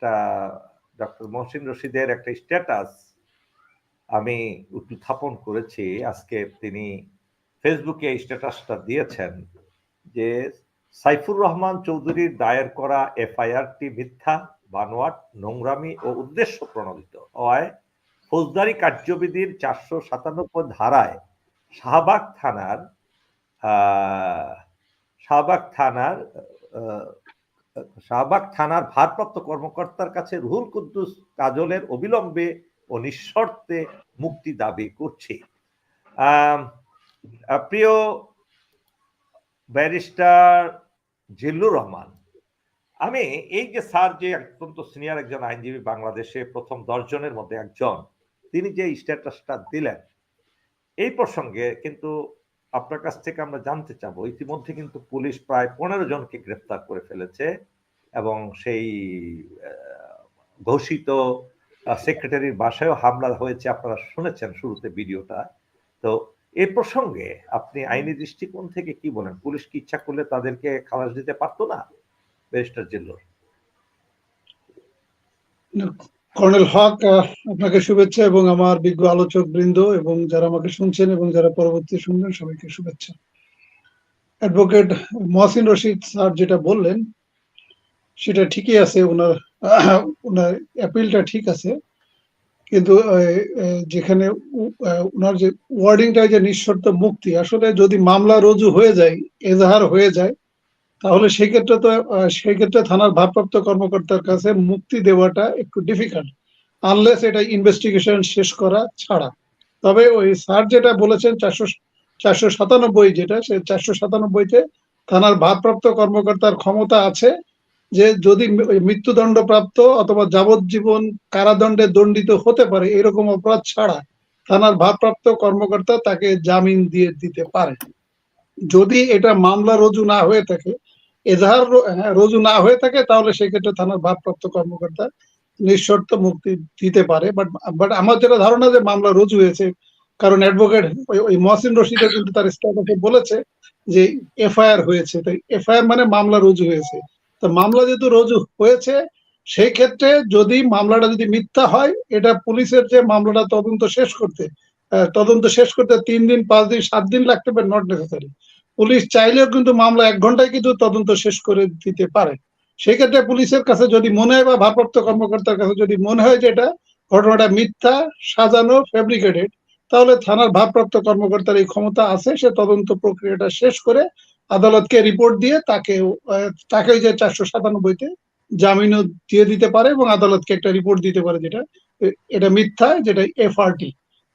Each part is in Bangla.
একটা ডক্টর মহসিন রশিদের একটা স্ট্যাটাস আমি উত্থাপন করেছি। আজকে তিনি ফেসবুকে এই স্ট্যাটাসটা দিয়েছেন যে, সাইফুর রহমান চৌধুরীর দায়ের করা এফআইআরটি মিথ্যা, বানোয়াট, নোংরামি ও উদ্দেশ্য প্রণোদিত হওয়ায় ফৌজদারি কার্যবিধির চারশো সাতানব্বই ধারায় শাহবাগ থানার শাহবাগ থানার শাহবাগ থানার ভারপ্রাপ্ত কর্মকর্তার কাছে রুহুল কুদ্দুস কাজলের অবিলম্বে ও নিঃশর্তে মুক্তি দাবি করছি। প্রিয় ব্যারিস্টার জিল্লুর রহমান, আমি এই যে স্যার যে অত্যন্ত সিনিয়র একজন আইনজীবী বাংলাদেশে প্রথম দশজনের মধ্যে একজন, তিনি যে স্ট্যাটাসটা দিলেন, এই প্রসঙ্গে কিন্তু আপনার কাছ থেকে আমরা জানতে চাবো, ইতিমধ্যে কিন্তু পুলিশ প্রায় পনেরো জনকে গ্রেফতার করে ফেলেছে এবং সেই ঘোষিত সেক্রেটারির বাসায়ও হামলা হয়েছে, আপনারা শুনেছেন শুরুতে ভিডিওটা। তো এ প্রসঙ্গে আপনি আইনি দৃষ্টিকোণ থেকে কি বলেন? পুলিশ কি ইচ্ছা করলে তাদেরকে খালাস দিতে পারতো না? ব্যারিস্টার জিল্লুর। কর্নেল হক আপনাকে শুভেচ্ছা এবং আমার বিজ্ঞ আলোচক বৃন্দ এবং যারা আমাকে শুনছেন এবং যারা পরবর্তী শুনবেন, সবাইকে শুভেচ্ছা। অ্যাডভোকেট মহসিন রশিদ স্যার যেটা বললেন, সেটা ঠিকই আছে, ওনার ওনার অ্যাপিলটা ঠিক আছে। কিন্তু যেখানে ওনার যে ওয়ার্ডিংটা যে নিঃশর্ত মুক্তি, আসলে যদি মামলা রুজু হয়ে যায়, এজাহার হয়ে যায় তাহলে সেক্ষেত্রে তো সেক্ষেত্রে থানার ভারপ্রাপ্ত কর্মকর্তার কাছে মুক্তি দেওয়াটা একটু ডিফিকাল্ট আনলেস এটা ইনভেস্টিগেশন শেষ করা ছাড়া। তবে ওই স্যার যেটা বলেছেন চারশো চারশো সাতানব্বই যেটা, সে চারশো সাতানব্বইতে থানার ভারপ্রাপ্ত কর্মকর্তার ক্ষমতা আছে যে যদি মি- ওই মৃত্যুদণ্ডপ্রাপ্ত অথবা যাবজ্জীবন কারাদণ্ডে দণ্ডিত হতে পারে, এরকম অপরাধ ছাড়া থানার ভারপ্রাপ্ত কর্মকর্তা তাকে জামিন দিয়ে দিতে পারে যদি এটা মামলা রুজু না হয়ে থাকে এজাহার হ্যাঁ, রুজু না হয়ে থাকে তাহলে সেক্ষেত্রে থানার ভারপ্রাপ্ত কর্মকর্তা নিঃশর্ত মুক্তি দিতে পারে। বাট বাট আমার যেটা ধারণা যে মামলা রুজু হয়েছে কারণ অ্যাডভোকেট ওই মহসিন রশিদে কিন্তু তার স্ট্যাটাসে বলেছে যে এফআইআর হয়েছে। তো এফআইআর মানে মামলা রুজু হয়েছে। তো মামলা যেহেতু রুজু হয়েছে সেই ক্ষেত্রে যদি মামলাটা যদি মিথ্যা হয় এটা পুলিশের যে মামলাটা তদন্ত শেষ করতে তদন্ত শেষ করতে তিন দিন পাঁচ দিন সাত দিন লাগতে পারে নট নেসেসারি পুলিশ চাইলেও কিন্তু মামলা এক ঘন্টায় কিন্তু তদন্ত শেষ করে দিতে পারে। সেই ক্ষেত্রে পুলিশের কাছে যদি মনে হয় বা ভারপ্রাপ্ত কর্মকর্তার কাছে যদি মনে হয় যে এটা ঘটনাটা মিথ্যা, সাজানো ফেব্রিকেটেড তাহলে থানার ভারপ্রাপ্ত কর্মকর্তার এই ক্ষমতা আছে, সে তদন্ত প্রক্রিয়াটা শেষ করে আদালতকে রিপোর্ট দিয়ে তাকে তাকে যে চারশো সাতানব্বইতে জামিনও দিয়ে দিতে পারে এবং আদালতকে একটা রিপোর্ট দিতে পারে যেটা এটা মিথ্যা, যেটা এফআরটি।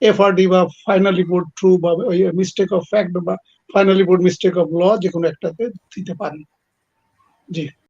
এফআরডি বা ফাইনাল রিপোর্ট ট্রু বা ওই মিস্টেক অফ ফ্যাক্ট বা final report mistake of law যে কোনো একটাতে দিতে পারেন। জি।